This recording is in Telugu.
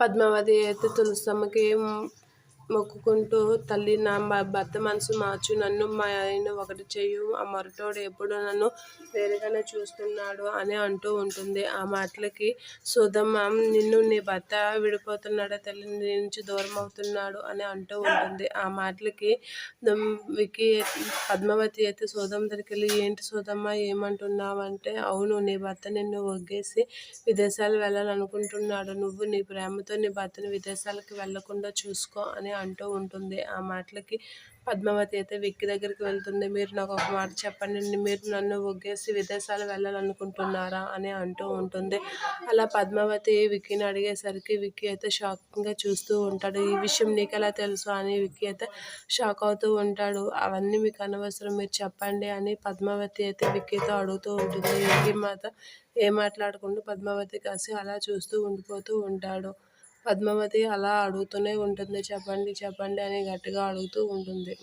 పద్మావతి అయితే తులసమ్మకి మొక్కుకుంటూ తల్లి నా భర్త మనసు మార్చు. నన్ను మా ఆయన ఒకటి చేయు ఆ మరటోడు ఎప్పుడు నన్ను వేరుగానే చూస్తున్నాడు అని అంటూ ఉంటుంది. ఆ మాటలకి సుధమ్మ నిన్ను నీ భర్త విడిపోతున్నాడు. తల్లి నీ నుంచి దూరం అవుతున్నాడు అని అంటూ ఉంటుంది. ఆ మాటలకి వికి పద్మావతి అయితే సోదమ్మ దగ్గరికి వెళ్ళి ఏంటి సోదమ్మ ఏమంటున్నావంటే అవును నీ భర్త నిన్ను ఒగ్గేసి విదేశాలు వెళ్ళాలనుకుంటున్నాడు. నువ్వు నీ ప్రేమతో నీ భర్తను విదేశాలకు వెళ్ళకుండా చూసుకో అని అంటూ ఉంటుంది. ఆ మాటలకి పద్మావతి అయితే విక్కి దగ్గరికి వెళ్తుంది. మీరు నాకు ఒక మాట చెప్పండి. మీరు నన్ను ఒగ్గేసి విదేశాలు వెళ్ళాలనుకుంటున్నారా అని అంటూ ఉంటుంది. అలా పద్మావతి విక్కీని అడిగేసరికి విక్కీ అయితే షాకింగ్గా చూస్తూ ఉంటాడు. ఈ విషయం నీకు ఎలా తెలుసు అని విక్కీ అయితే షాక్ అవుతూ ఉంటాడు. అవన్నీ మీకు అనవసరం. మీరు చెప్పండి అని పద్మావతి అయితే విక్కీతో అడుగుతూ ఉంటుంది. విక్కీ మాత ఏ మాట్లాడకుండా పద్మావతి కాసి అలా చూస్తూ ఉండిపోతూ ఉంటాడు. పద్మావతి అలా అడుగుతూనే ఉంటుంది. చెప్పండి చెప్పండి అని గట్టిగా అడుగుతూ ఉంటుంది.